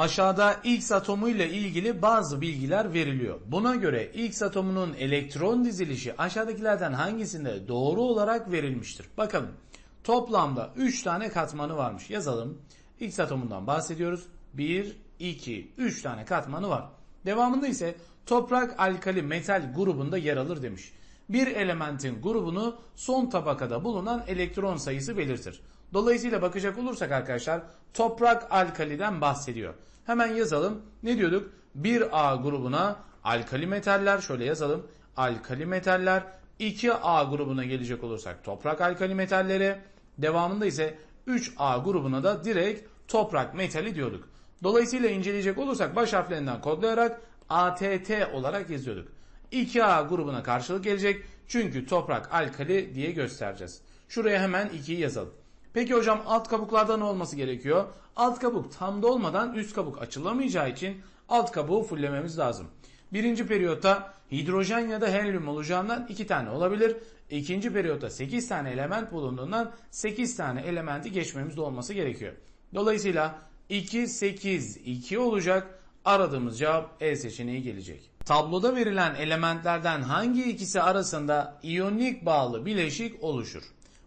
Aşağıda X atomuyla ilgili bazı bilgiler veriliyor. Buna göre X atomunun elektron dizilişi aşağıdakilerden hangisinde doğru olarak verilmiştir? Bakalım. Toplamda 3 tane katmanı varmış. Yazalım. X atomundan bahsediyoruz. 1, 2, 3 tane katmanı var. Devamında ise toprak alkali metal grubunda yer alır demiş. Bir elementin grubunu son tabakada bulunan elektron sayısı belirtir. Dolayısıyla bakacak olursak arkadaşlar toprak alkaliden bahsediyor. Hemen yazalım. Ne diyorduk? 1A grubuna alkali metaller şöyle yazalım. Alkali metaller 2A grubuna gelecek olursak toprak alkali metalleri devamında ise 3A grubuna da direkt toprak metali diyorduk. Dolayısıyla inceleyecek olursak baş harflerinden kodlayarak ATT olarak yazıyorduk. 2A grubuna karşılık gelecek çünkü toprak alkali diye göstereceğiz. Şuraya hemen 2'yi yazalım. Peki hocam alt kabuklarda ne olması gerekiyor? Alt kabuk tam dolmadan üst kabuk açılamayacağı için alt kabuğu fullememiz lazım. Birinci periyotta hidrojen ya da helyum olacağından 2 tane olabilir. İkinci periyotta 8 tane element bulunduğundan 8 tane elementi geçmemiz de olması gerekiyor. Dolayısıyla 2, 8, 2 olacak. Aradığımız cevap E seçeneği gelecek. Tabloda verilen elementlerden hangi ikisi arasında iyonik bağlı bileşik oluşur?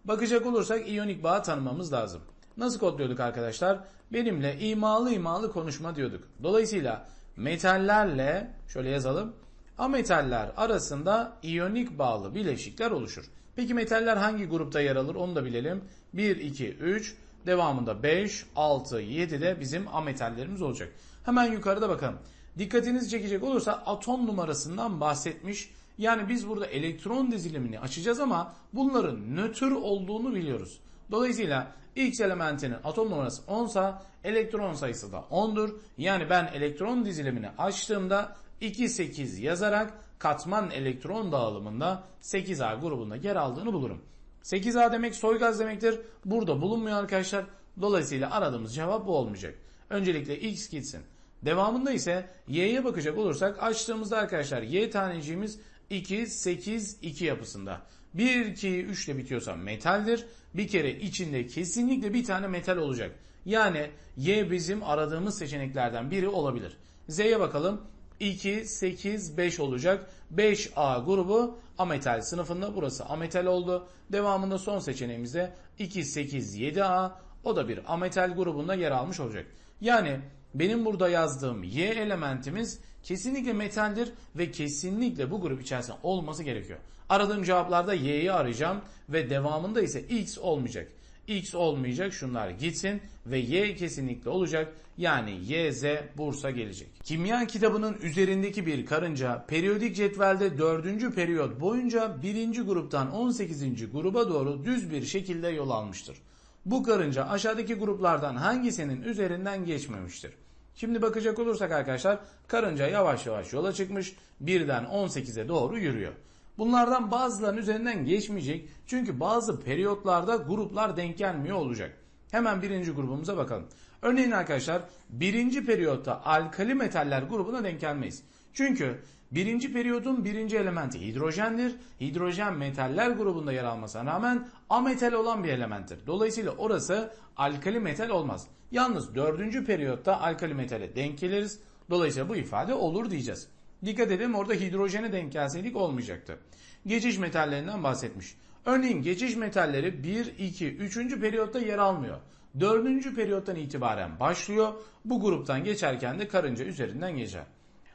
Bakacak olursak iyonik bağı tanımamız lazım. Nasıl kodluyorduk arkadaşlar? Benimle imalı imalı konuşma diyorduk. Dolayısıyla metallerle şöyle yazalım. Ametaller arasında iyonik bağlı bileşikler oluşur. Peki metaller hangi grupta yer alır onu da bilelim. 1, 2, 3 devamında 5, 6, 7 de bizim ametallerimiz olacak. Hemen yukarıda bakalım. Dikkatinizi çekecek olursa atom numarasından bahsetmiş. Yani biz burada elektron dizilimini açacağız ama bunların nötr olduğunu biliyoruz. Dolayısıyla X elementinin atom numarası 10 sa elektron sayısı da 10'dur. Yani ben elektron dizilimini açtığımda 2, 8 yazarak katman elektron dağılımında 8A grubunda yer aldığını bulurum. 8A demek soy gaz demektir. Burada bulunmuyor arkadaşlar. Dolayısıyla aradığımız cevap bu olmayacak. Öncelikle X gitsin. Devamında ise Y'ye bakacak olursak açtığımızda arkadaşlar Y taneciğimiz 2, 8, 2 yapısında. 1, 2, 3 ile bitiyorsa metaldir. Bir kere içinde kesinlikle bir tane metal olacak. Yani Y bizim aradığımız seçeneklerden biri olabilir. Z'ye bakalım. 2, 8, 5 olacak. 5A grubu ametal sınıfında. Burası ametal oldu. Devamında son seçeneğimizde 2, 8, 7A. O da bir ametal grubunda yer almış olacak. Yani benim burada yazdığım Y elementimiz kesinlikle metaldir ve kesinlikle bu grup içerisinde olması gerekiyor. Aradığım cevaplarda Y'yi arayacağım ve devamında ise X olmayacak. X olmayacak şunlar gitsin ve Y kesinlikle olacak. Yani Y, Z, Bursa gelecek. Kimya kitabının üzerindeki bir karınca periyodik cetvelde 4. periyot boyunca 1. gruptan 18. gruba doğru düz bir şekilde yol almıştır. Bu karınca aşağıdaki gruplardan hangisinin üzerinden geçmemiştir? Şimdi bakacak olursak arkadaşlar karınca yavaş yavaş yola çıkmış birden 18'e doğru yürüyor. Bunlardan bazılarının üzerinden geçmeyecek çünkü bazı periyotlarda gruplar denk gelmiyor olacak. Hemen birinci grubumuza bakalım. Örneğin arkadaşlar birinci periyotta alkali metaller grubuna denk gelmeyiz. Çünkü birinci periyodun birinci elementi hidrojendir. Hidrojen metaller grubunda yer almasına rağmen ametal olan bir elementtir. Dolayısıyla orası alkali metal olmaz. Yalnız dördüncü periyotta alkali metale denk geliriz. Dolayısıyla bu ifade olur diyeceğiz. Dikkat edelim orada hidrojene denk gelseydik olmayacaktı. Geçiş metallerinden bahsetmiş. Örneğin geçiş metalleri 1, 2, 3. periyotta yer almıyor. 4. periyottan itibaren başlıyor. Bu gruptan geçerken de karınca üzerinden geçer.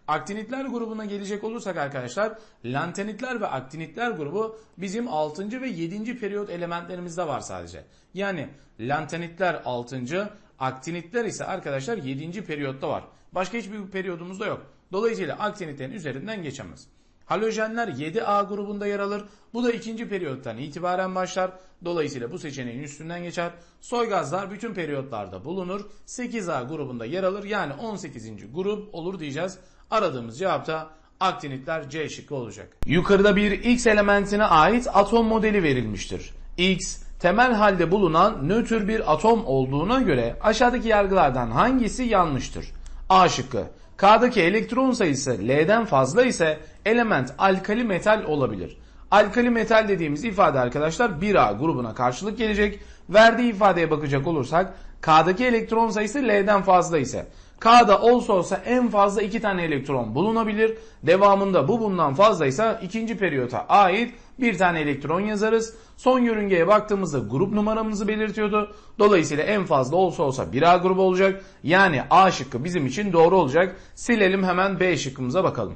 Aktinitler grubuna gelecek olursak arkadaşlar lantenitler ve aktinitler grubu bizim 6. ve 7. periyot elementlerimizde var sadece. Yani lantenitler 6. aktinitler ise arkadaşlar 7. periyotta var. Başka hiçbir periyodumuzda yok. Dolayısıyla aktinitlerin üzerinden geçemez. Halojenler 7A grubunda yer alır. Bu da ikinci periyottan itibaren başlar. Dolayısıyla bu seçeneğin üstünden geçer. Soy gazlar bütün periyotlarda bulunur. 8A grubunda yer alır. Yani 18. grup olur diyeceğiz. Aradığımız cevap da aktinitler C şıkkı olacak. Yukarıda bir X elementine ait atom modeli verilmiştir. X temel halde bulunan nötr bir atom olduğuna göre aşağıdaki yargılardan hangisi yanlıştır? A şıkkı. K'daki elektron sayısı L'den fazla ise element alkali metal olabilir. Alkali metal dediğimiz ifade arkadaşlar 1A grubuna karşılık gelecek. Verdiği ifadeye bakacak olursak K'daki elektron sayısı L'den fazla ise K'da olsa olsa en fazla iki tane elektron bulunabilir. Devamında bu bundan fazlaysa ikinci periyota ait bir tane elektron yazarız. Son yörüngeye baktığımızda grup numaramızı belirtiyordu. Dolayısıyla en fazla olsa olsa bir A grubu olacak. Yani A şıkkı bizim için doğru olacak. Silelim hemen B şıkkımıza bakalım.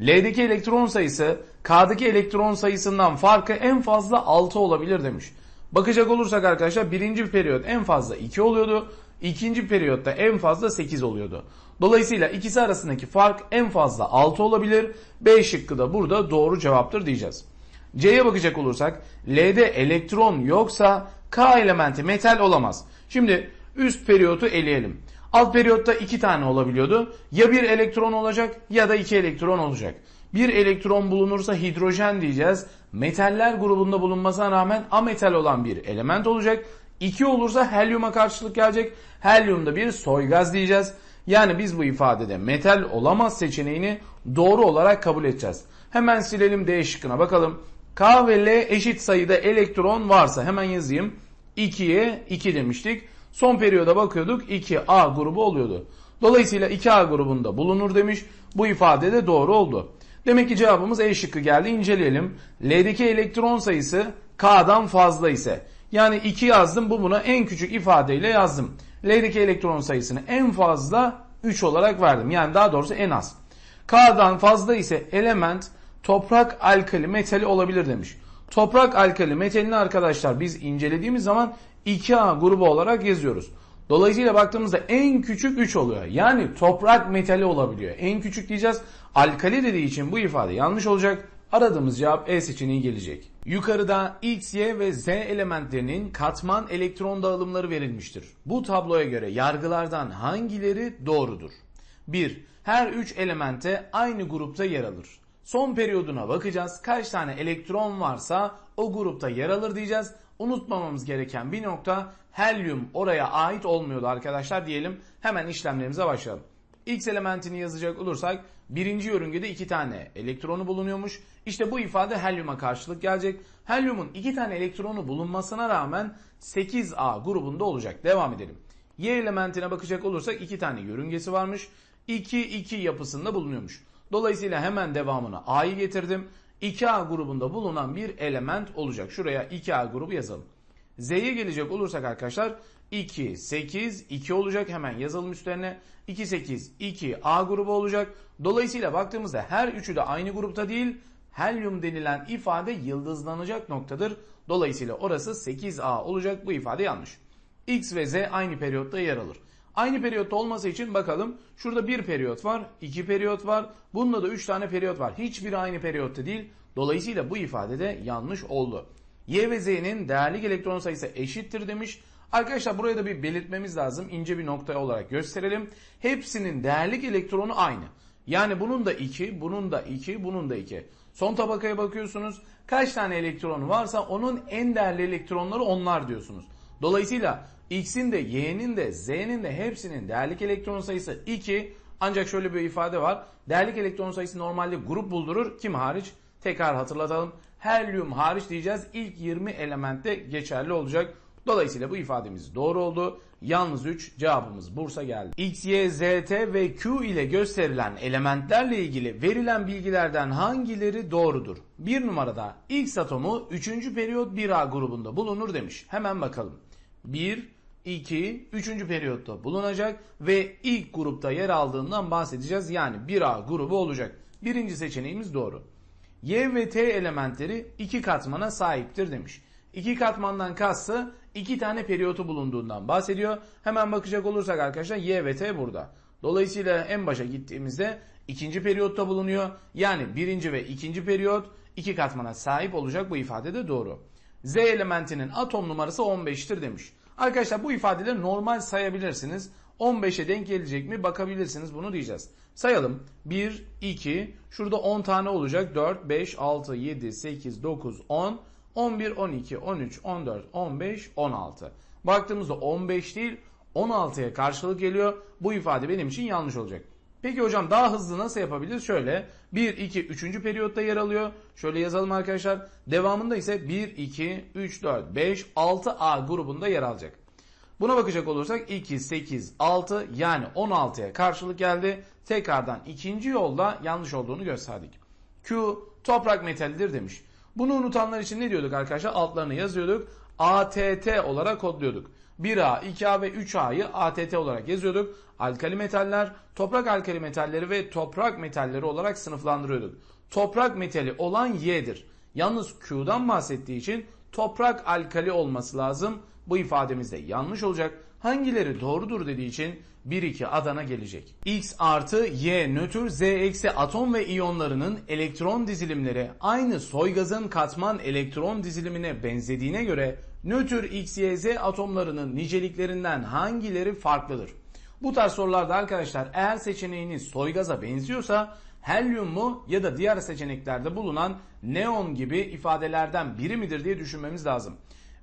L'deki elektron sayısı K'daki elektron sayısından farkı en fazla 6 olabilir demiş. Bakacak olursak arkadaşlar birinci periyot en fazla 2 oluyordu. İkinci periyotta en fazla 8 oluyordu. Dolayısıyla ikisi arasındaki fark en fazla 6 olabilir. B şıkkı da burada doğru cevaptır diyeceğiz. C'ye bakacak olursak L'de elektron yoksa K elementi metal olamaz. Şimdi üst periyotu eleyelim. Alt periyotta 2 tane olabiliyordu. Ya bir elektron olacak ya da 2 elektron olacak. Bir elektron bulunursa hidrojen diyeceğiz. Metaller grubunda bulunmasına rağmen ametal olan bir element olacak. 2 olursa helyuma karşılık gelecek. Helyumda bir soy gaz diyeceğiz. Yani biz bu ifadede metal olamaz seçeneğini doğru olarak kabul edeceğiz. Hemen silelim D şıkkına bakalım. K ve L eşit sayıda elektron varsa hemen yazayım. 2'ye 2 demiştik. Son periyoda bakıyorduk 2A grubu oluyordu. Dolayısıyla 2A grubunda bulunur demiş. Bu ifade de doğru oldu. Demek ki cevabımız E şıkkı geldi. İnceleyelim. L'deki elektron sayısı K'dan fazla ise yani 2 yazdım bu buna en küçük ifadeyle yazdım. L'deki elektron sayısını en fazla 3 olarak verdim. Yani daha doğrusu en az. K'dan fazla ise element toprak alkali metali olabilir demiş. Toprak alkali metalini arkadaşlar biz incelediğimiz zaman 2A grubu olarak yazıyoruz. Dolayısıyla baktığımızda en küçük 3 oluyor. Yani toprak metali olabiliyor. En küçük diyeceğiz. Alkali dediği için bu ifade yanlış olacak. Aradığımız cevap E seçeneği gelecek. Yukarıda X, Y ve Z elementlerinin katman elektron dağılımları verilmiştir. Bu tabloya göre yargılardan hangileri doğrudur? 1. Her 3 elemente aynı grupta yer alır. Son periyoduna bakacağız. Kaç tane elektron varsa o grupta yer alır diyeceğiz. Unutmamamız gereken bir nokta helyum oraya ait olmuyordu arkadaşlar diyelim. Hemen işlemlerimize başlayalım. X elementini yazacak olursak birinci yörüngede iki tane elektronu bulunuyormuş. İşte bu ifade helyuma karşılık gelecek. Helyumun iki tane elektronu bulunmasına rağmen 8A grubunda olacak. Devam edelim. Y elementine bakacak olursak iki tane yörüngesi varmış. 2-2 yapısında bulunuyormuş. Dolayısıyla hemen devamına A'yı getirdim. 2A grubunda bulunan bir element olacak. Şuraya 2A grubu yazalım. Z'ye gelecek olursak arkadaşlar 2, 8, 2 olacak. Hemen yazalım üstlerine. 2, 8, 2 A grubu olacak. Dolayısıyla baktığımızda her üçü de aynı grupta değil. Helyum denilen ifade yıldızlanacak noktadır. Dolayısıyla orası 8A olacak. Bu ifade yanlış. X ve Z aynı periyotta yer alır. Aynı periyotta olması için bakalım. Şurada bir periyot var, iki periyot var. Bunda da üç tane periyot var. Hiçbiri aynı periyotta değil. Dolayısıyla bu ifade de yanlış oldu. Y ve Z'nin değerlik elektron sayısı eşittir demiş. Arkadaşlar buraya da bir belirtmemiz lazım. İnce bir nokta olarak gösterelim. Hepsinin değerlik elektronu aynı. Yani bunun da 2, bunun da 2, bunun da 2. Son tabakaya bakıyorsunuz. Kaç tane elektronu varsa onun en değerli elektronları onlar diyorsunuz. Dolayısıyla X'in de Y'nin de Z'nin de hepsinin değerlik elektron sayısı 2. Ancak şöyle bir ifade var. Değerlik elektron sayısı normalde grup buldurur. Kim hariç? Tekrar hatırlatalım. Helyum hariç diyeceğiz. İlk 20 elementte geçerli olacak. Dolayısıyla bu ifademiz doğru oldu. Yalnız 3 cevabımız Bursa geldi. X, Y, Z, T ve Q ile gösterilen elementlerle ilgili verilen bilgilerden hangileri doğrudur? Bir numarada X atomu 3. periyot 1A grubunda bulunur demiş. Hemen bakalım. 1, 2, 3. periyotta bulunacak ve ilk grupta yer aldığından bahsedeceğiz. Yani 1A grubu olacak. Birinci seçeneğimiz doğru. Y ve T elementleri iki katmana sahiptir demiş. İki katmandan kastı iki tane periyotu bulunduğundan bahsediyor. Hemen bakacak olursak arkadaşlar Y ve T burada. Dolayısıyla en başa gittiğimizde ikinci periyotta bulunuyor. Yani birinci ve ikinci periyot iki katmana sahip olacak bu ifade de doğru. Z elementinin atom numarası 15'tir demiş. Arkadaşlar bu ifadeleri normal sayabilirsiniz. 15'e denk gelecek mi bakabilirsiniz bunu diyeceğiz. Sayalım. 1, 2, şurada 10 tane olacak. 4, 5, 6, 7, 8, 9, 10, 11, 12, 13, 14, 15, 16. Baktığımızda 15 değil 16'ya karşılık geliyor. Bu ifade benim için yanlış olacak. Peki hocam daha hızlı nasıl yapabiliriz? Şöyle 1, 2, 3. periyotta yer alıyor. Şöyle yazalım arkadaşlar. Devamında ise 1, 2, 3, 4, 5, 6 A grubunda yer alacak. Buna bakacak olursak 2, 8, 6 yani 16'ya karşılık geldi. Tekrardan ikinci yolda yanlış olduğunu gösterdik. Q toprak metalidir demiş. Bunu unutanlar için ne diyorduk arkadaşlar? Altlarını yazıyorduk. ATT olarak kodluyorduk. 1A, 2A ve 3A'yı ATT olarak yazıyorduk. Alkali metaller, toprak alkali metalleri ve toprak metalleri olarak sınıflandırıyorduk. Toprak metali olan Y'dir. Yalnız Q'dan bahsettiği için toprak alkali olması lazım. Bu ifademiz de yanlış olacak. Hangileri doğrudur dediği için 1-2 Adana gelecek. X artı Y nötr Z eksi atom ve iyonlarının elektron dizilimleri aynı soygazın katman elektron dizilimine benzediğine göre nötr X, Y, Z atomlarının niceliklerinden hangileri farklıdır? Bu tarz sorularda arkadaşlar eğer seçeneğiniz soygaza benziyorsa helyum mu ya da diğer seçeneklerde bulunan neon gibi ifadelerden biri midir diye düşünmemiz lazım.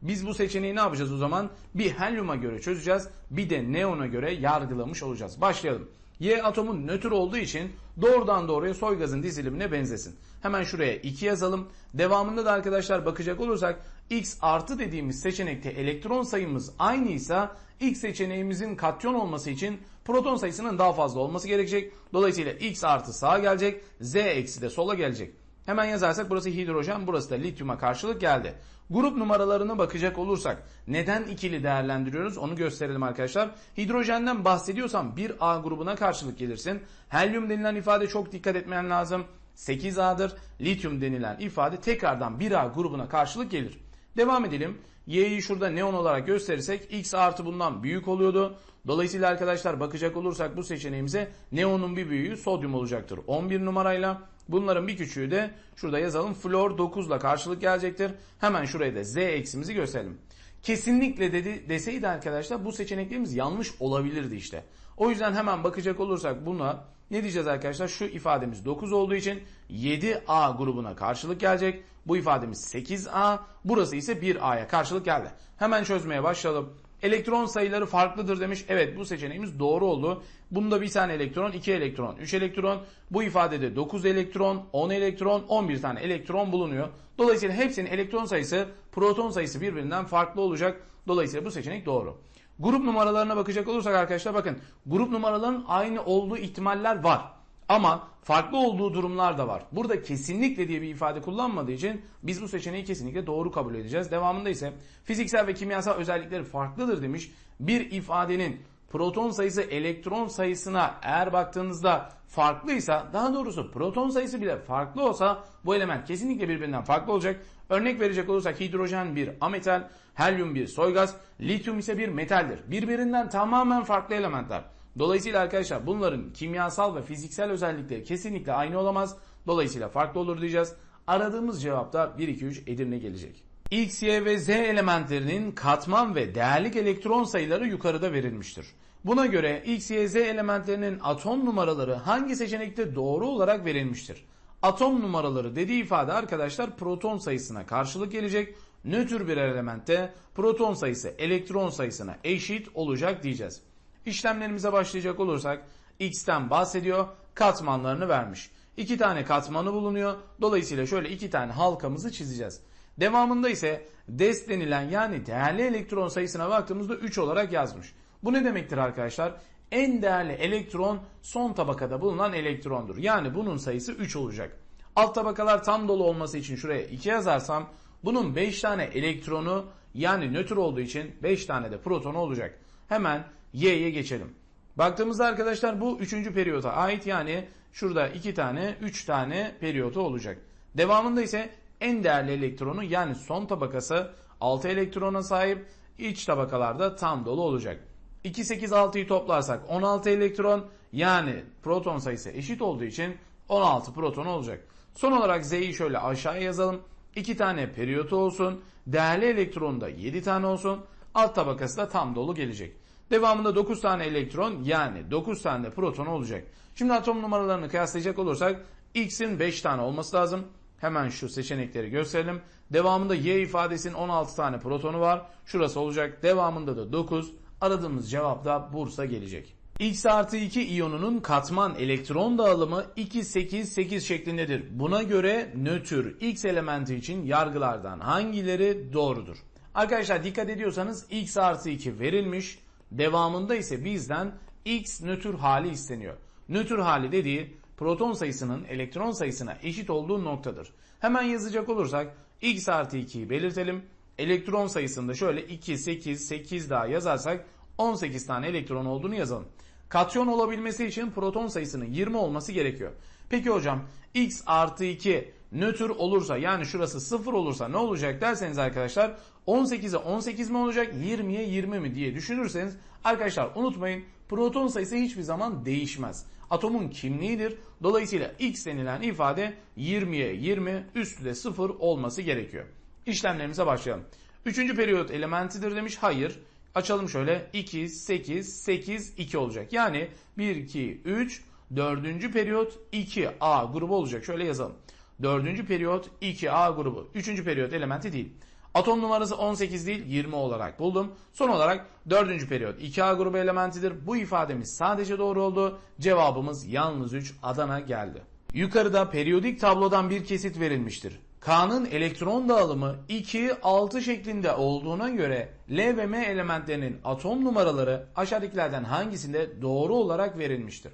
Biz bu seçeneği ne yapacağız o zaman? Bir helyuma göre çözeceğiz. Bir de neona göre yargılamış olacağız. Başlayalım. Y atomu nötr olduğu için doğrudan doğruya soy gazın dizilimine benzesin. Hemen şuraya 2 yazalım. Devamında da arkadaşlar bakacak olursak X artı dediğimiz seçenekte elektron sayımız aynıysa X seçeneğimizin katyon olması için proton sayısının daha fazla olması gerekecek. Dolayısıyla X artı sağa gelecek, Z eksi de sola gelecek. Hemen yazarsak burası hidrojen, burası da lityuma karşılık geldi. Grup numaralarına bakacak olursak neden ikili değerlendiriyoruz onu gösterelim arkadaşlar. Hidrojenden bahsediyorsam 1A grubuna karşılık gelirsin. Helyum denilen ifade çok dikkat etmen lazım. 8A'dır. Lityum denilen ifade tekrardan 1A grubuna karşılık gelir. Devam edelim. Y'yi şurada neon olarak gösterirsek X artı bundan büyük oluyordu. Dolayısıyla arkadaşlar bakacak olursak bu seçeneğimize neonun bir büyüğü sodyum olacaktır. 11 numarayla bunların bir küçüğü de şurada yazalım flor 9 ile karşılık gelecektir. Hemen şuraya da Z eksimizi gösterelim. Kesinlikle dedi deseydi arkadaşlar bu seçeneklerimiz yanlış olabilirdi işte. O yüzden hemen bakacak olursak buna ne diyeceğiz arkadaşlar? Şu ifademiz 9 olduğu için 7A grubuna karşılık gelecek. Bu ifademiz 8A. Burası ise 1A'ya karşılık geldi. Hemen çözmeye başlayalım. Elektron sayıları farklıdır demiş. Evet bu seçeneğimiz doğru oldu. Bunda bir tane elektron, 2 elektron, 3 elektron. Bu ifadede 9 elektron, 10 elektron, 11 tane elektron bulunuyor. Dolayısıyla hepsinin elektron sayısı, proton sayısı birbirinden farklı olacak. Dolayısıyla bu seçenek doğru. Grup numaralarına bakacak olursak arkadaşlar bakın grup numaralarının aynı olduğu ihtimaller var. Ama farklı olduğu durumlar da var. Burada kesinlikle diye bir ifade kullanmadığı için biz bu seçeneği kesinlikle doğru kabul edeceğiz. Devamında ise fiziksel ve kimyasal özellikleri farklıdır demiş. Bir ifadenin proton sayısı elektron sayısına eğer baktığınızda farklıysa daha doğrusu proton sayısı bile farklı olsa bu element kesinlikle birbirinden farklı olacak. Örnek verecek olursak hidrojen bir ametal, helyum bir soygaz, lityum ise bir metaldir. Birbirinden tamamen farklı elementler. Dolayısıyla arkadaşlar bunların kimyasal ve fiziksel özellikleri kesinlikle aynı olamaz. Dolayısıyla farklı olur diyeceğiz. Aradığımız cevapta 1, 2, 3 Edirne gelecek. X, Y ve Z elementlerinin katman ve değerlik elektron sayıları yukarıda verilmiştir. Buna göre X, Y, Z elementlerinin atom numaraları hangi seçenekte doğru olarak verilmiştir? Atom numaraları dediği ifade arkadaşlar proton sayısına karşılık gelecek. Nötr bir elementte proton sayısı elektron sayısına eşit olacak diyeceğiz. İşlemlerimize başlayacak olursak X'ten bahsediyor katmanlarını vermiş. İki tane katmanı bulunuyor. Dolayısıyla şöyle iki tane halkamızı çizeceğiz. Devamında ise des denilen yani değerli elektron sayısına baktığımızda 3 olarak yazmış. Bu ne demektir arkadaşlar? En değerli elektron son tabakada bulunan elektrondur. Yani bunun sayısı 3 olacak. Alt tabakalar tam dolu olması için şuraya 2 yazarsam bunun 5 tane elektronu yani nötr olduğu için 5 tane de protonu olacak. Hemen Y'ye geçelim. Baktığımızda arkadaşlar bu 3. periyota ait yani şurada 2 tane 3 tane periyotu olacak. Devamında ise en değerli elektronu yani son tabakası 6 elektrona sahip iç tabakalarda tam dolu olacak. 2, 8, 6'yı toplarsak 16 elektron yani proton sayısı eşit olduğu için 16 proton olacak. Son olarak Z'yi şöyle aşağıya yazalım. 2 tane periyotu olsun. Değerli elektron da 7 tane olsun. Alt tabakası da tam dolu gelecek. Devamında 9 tane elektron yani 9 tane proton olacak. Şimdi atom numaralarını kıyaslayacak olursak X'in 5 tane olması lazım. Hemen şu seçenekleri gösterelim. Devamında Y ifadesinin 16 tane protonu var. Şurası olacak. Devamında da 9. Aradığımız cevap da Bursa gelecek. X artı 2 iyonunun katman elektron dağılımı 2-8-8 şeklindedir. Buna göre nötr X elementi için yargılardan hangileri doğrudur? Arkadaşlar dikkat ediyorsanız x artı 2 verilmiş. Devamında ise bizden x nötr hali isteniyor. Nötr hali dediği proton sayısının elektron sayısına eşit olduğu noktadır. Hemen yazacak olursak x artı 2'yi belirtelim. Elektron sayısında şöyle 2, 8, 8 daha yazarsak 18 tane elektron olduğunu yazalım. Katyon olabilmesi için proton sayısının 20 olması gerekiyor. Peki hocam x artı 2 nötr olursa yani şurası 0 olursa ne olacak derseniz arkadaşlar 18'e 18 mi olacak 20'ye 20 mi diye düşünürseniz arkadaşlar unutmayın proton sayısı hiçbir zaman değişmez. Atomun kimliğidir. Dolayısıyla x denilen ifade 20'ye 20 üstü de 0 olması gerekiyor. İşlemlerimize başlayalım. Üçüncü periyot elementidir demiş. Hayır. Açalım şöyle 2, 8, 8, 2 olacak. Yani 1, 2, 3, dördüncü periyot 2A grubu olacak. Şöyle yazalım. Dördüncü periyot 2A grubu. Üçüncü periyot elementi değil. Atom numarası 18 değil 20 olarak buldum. Son olarak dördüncü periyot 2A grubu elementidir. Bu ifademiz sadece doğru oldu. Cevabımız yalnız 3 Adana geldi. Yukarıda periyodik tablodan bir kesit verilmiştir. K'nın elektron dağılımı 2, 6 şeklinde olduğuna göre L ve M elementlerinin atom numaraları aşağıdakilerden hangisinde doğru olarak verilmiştir?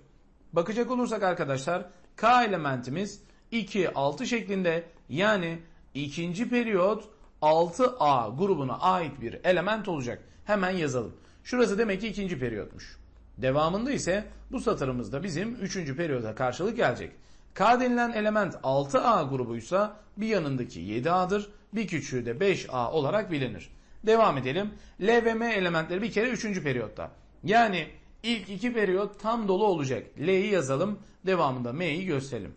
Bakacak olursak arkadaşlar K elementimiz 2, 6 şeklinde yani ikinci periyot 6A grubuna ait bir element olacak. Hemen yazalım. Şurası demek ki ikinci periyotmuş. Devamında ise bu satırımızda bizim üçüncü periyoda karşılık gelecek. K denilen element 6A grubuysa bir yanındaki 7A'dır, bir küçüğü de 5A olarak bilinir. Devam edelim. L ve M elementleri bir kere 3. periyotta. Yani ilk iki periyot tam dolu olacak. L'yi yazalım, devamında M'yi gösterelim.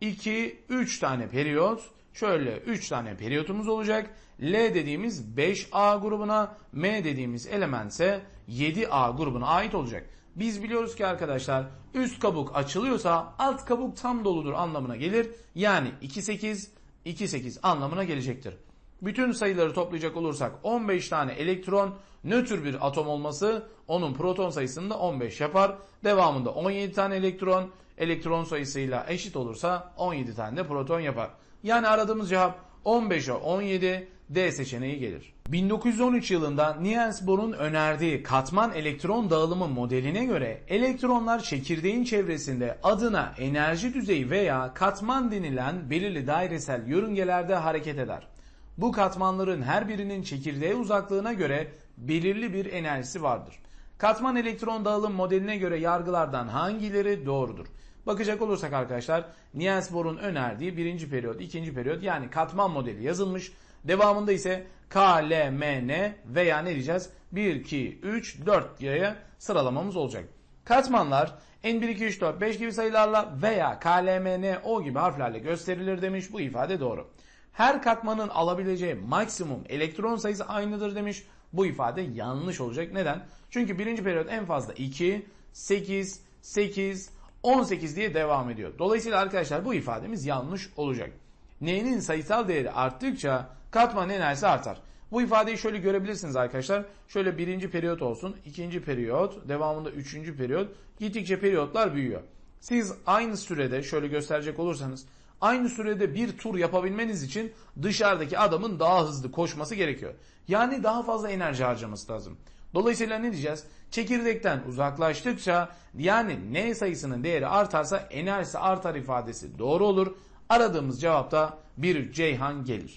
2, 3 tane periyot, şöyle 3 tane periyotumuz olacak. L dediğimiz 5A grubuna, M dediğimiz element ise 7A grubuna ait olacak. Biz biliyoruz ki arkadaşlar üst kabuk açılıyorsa alt kabuk tam doludur anlamına gelir. Yani 2 8 2 8 anlamına gelecektir. Bütün sayıları toplayacak olursak 15 tane elektron nötr bir atom olması onun proton sayısını da 15 yapar. Devamında 17 tane elektron elektron sayısıyla eşit olursa 17 tane de proton yapar. Yani aradığımız cevap 15'e 17 D seçeneği gelir. 1913 yılında Niels Bohr'un önerdiği katman elektron dağılımı modeline göre elektronlar çekirdeğin çevresinde adına enerji düzeyi veya katman denilen belirli dairesel yörüngelerde hareket eder. Bu katmanların her birinin çekirdeğe uzaklığına göre belirli bir enerjisi vardır. Katman elektron dağılım modeline göre yargılardan hangileri doğrudur? Bakacak olursak arkadaşlar Niels Bohr'un önerdiği birinci periyot, ikinci periyot yani katman modeli yazılmış. Devamında ise K, L, M, N veya ne diyeceğiz? 1, 2, 3, 4 diye sıralamamız olacak. Katmanlar N1, 2, 3, 4, 5 gibi sayılarla veya K, L, M, N, O gibi harflerle gösterilir demiş. Bu ifade doğru. Her katmanın alabileceği maksimum elektron sayısı aynıdır demiş. Bu ifade yanlış olacak. Neden? Çünkü birinci periyot en fazla 2, 8, 8, 18 diye devam ediyor. Dolayısıyla arkadaşlar bu ifademiz yanlış olacak. N'nin sayısal değeri arttıkça katman enerjisi artar. Bu ifadeyi şöyle görebilirsiniz arkadaşlar. Şöyle birinci periyot olsun, ikinci periyot, devamında üçüncü periyot. Gittikçe periyotlar büyüyor. Siz aynı sürede şöyle gösterecek olursanız aynı sürede bir tur yapabilmeniz için dışarıdaki adamın daha hızlı koşması gerekiyor. Yani daha fazla enerji harcaması lazım. Dolayısıyla ne diyeceğiz? Çekirdekten uzaklaştıkça yani N sayısının değeri artarsa enerjisi artar ifadesi doğru olur. Aradığımız cevapta bir Ceyhan gelir.